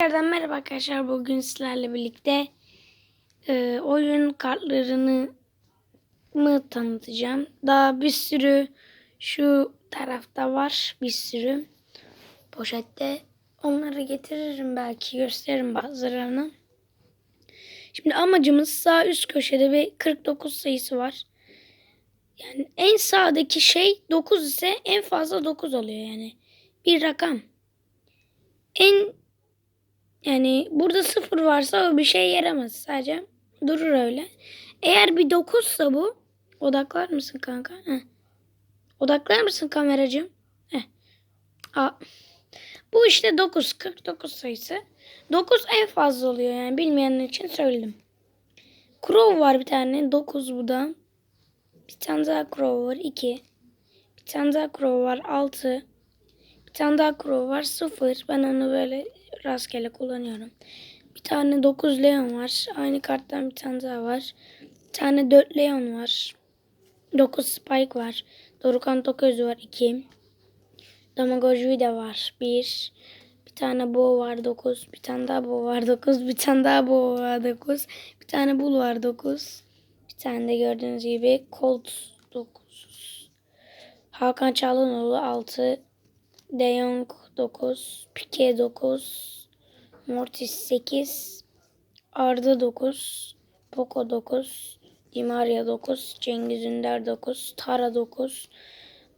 Tekrardan merhaba arkadaşlar. Bugün sizlerle birlikte e, oyun kartlarını mı tanıtacağım. Daha bir sürü şu tarafta var. Bir sürü poşette. Onları getiririm belki gösteririm bazılarını. Şimdi amacımız sağ üst köşede bir 49 sayısı var. Yani en sağdaki şey 9 ise en fazla 9 oluyor yani. Bir rakam. En yani burada sıfır varsa o bir şey yaramaz. Sadece durur öyle. Eğer bir 9'sa bu. Odaklar mısın kanka? Heh. Odaklar mısın kameracığım? Heh. Aa. Bu işte 9. 49 sayısı. 9 en fazla oluyor yani. Bilmeyenler için söyledim. Crow var bir tane. 9 bu da. Bir tane daha Crow var. 2. Bir tane daha Crow var. 6. Bir tane daha Crow var. 0. Ben onu böyle rastgele kullanıyorum. Bir tane 9 Leon var. Aynı karttan bir tane daha var. Bir tane 4 Leon var. 9 Spike var. Dorukan Toköz var. 2. Damagojui de var. 1. Bir tane Bo var 9. Bir tane daha Bo var 9. Bir tane daha Bo var 9. Bir tane Bull var 9. Bir tane de gördüğünüz gibi Colt 9. Hakan Çalhanoğlu 6. De Jong 9. Pique 9. Mortis 8. Arda 9. Poco 9. Di Maria 9. Cengiz Ünder 9. Tara 9.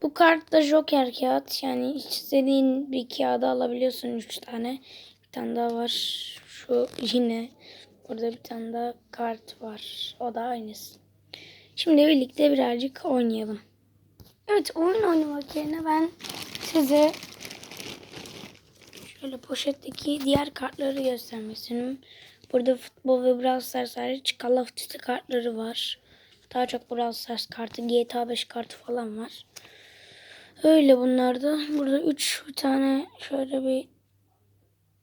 Bu kart da Joker kağıt. Yani istediğin bir kağıda alabiliyorsun 3 tane. Bir tane daha var. Şu yine. Burada bir tane daha kart var. O da aynısı. Şimdi birlikte birazcık oynayalım. Evet oyun oynamak yerine ben size şöyle poşetteki diğer kartları göstermek istiyorum. Burada futbol ve Brawl Stars hariç Call kartları var. Daha çok Brawl Stars kartı, GTA 5 kartı falan var. Öyle bunlar da. Burada 3 tane şöyle bir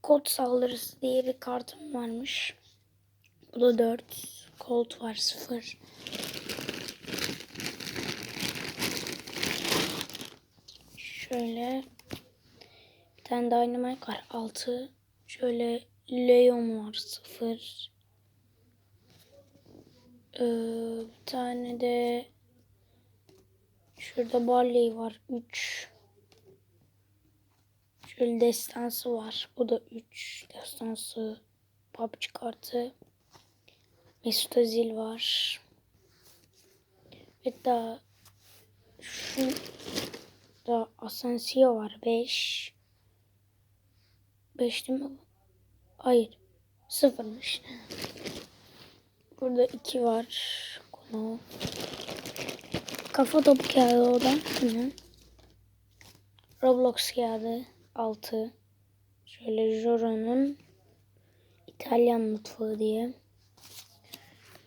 kod saldırısı diye bir kartım varmış. Bu da 4. Colt var 0. Şöyle bir tane Dynamite var 6. Şöyle Leon var 0. Ee, bir tane de şurada Barley var 3. Şöyle destansı var. Bu da 3. Destansı PUBG kartı. Mesut Özil var. Ve daha şu da Asensio var 5. 5 değil mi? Hayır. Sıfırmış. Burada 2 var. Konu. Kafa topu kağıdı o da. Hı. Roblox kağıdı 6. Şöyle Joro'nun İtalyan mutfağı diye.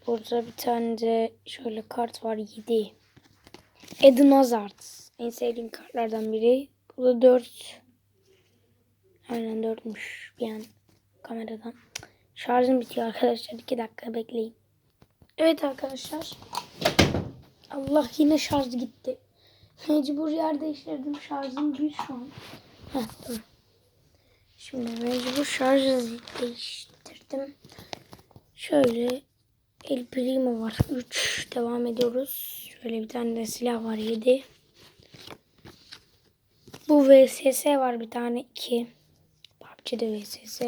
Burada bir tane de şöyle kart var 7. Eden Hazard. En sevdiğim kartlardan biri. Bu da 4. Aynen 4'müş bir an kameradan. Şarjım bitiyor arkadaşlar. 2 dakika bekleyin. Evet arkadaşlar. Allah yine şarj gitti. Mecbur yer değiştirdim. Şarjım bir şu an. Heh, dur. Şimdi mecbur şarj değiştirdim. Şöyle El Primo var 3. Devam ediyoruz. Şöyle bir tane de silah var 7. Bu VSS var bir tane 2. PUBG'de VSS.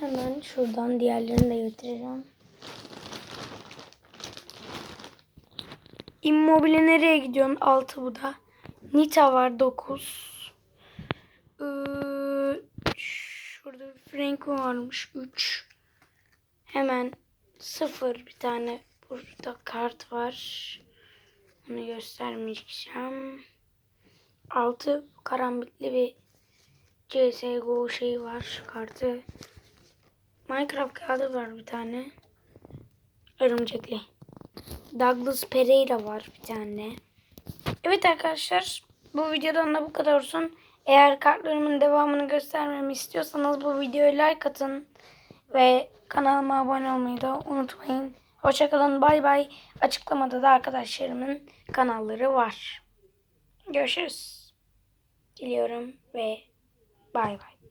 Hemen şuradan diğerlerini de götüreceğim. Immobile nereye gidiyorsun? 6 bu da. Nita var 9. Ee, şurada Franco varmış 3. Hemen 0 bir tane burada kart var. Göstermeyeceğim. 6 karambitli bir CSGO şeyi var kartı. Minecraft kağıdı var bir tane. Örümcekli. Douglas Pereira var bir tane. Evet arkadaşlar bu videodan da bu kadar olsun. Eğer kartlarımın devamını göstermemi istiyorsanız bu videoya like atın. Ve kanalıma abone olmayı da unutmayın. Hoşçakalın bay bay. Açıklamada da arkadaşlarımın kanalları var. Görüşürüz. Diliyorum ve bay bay.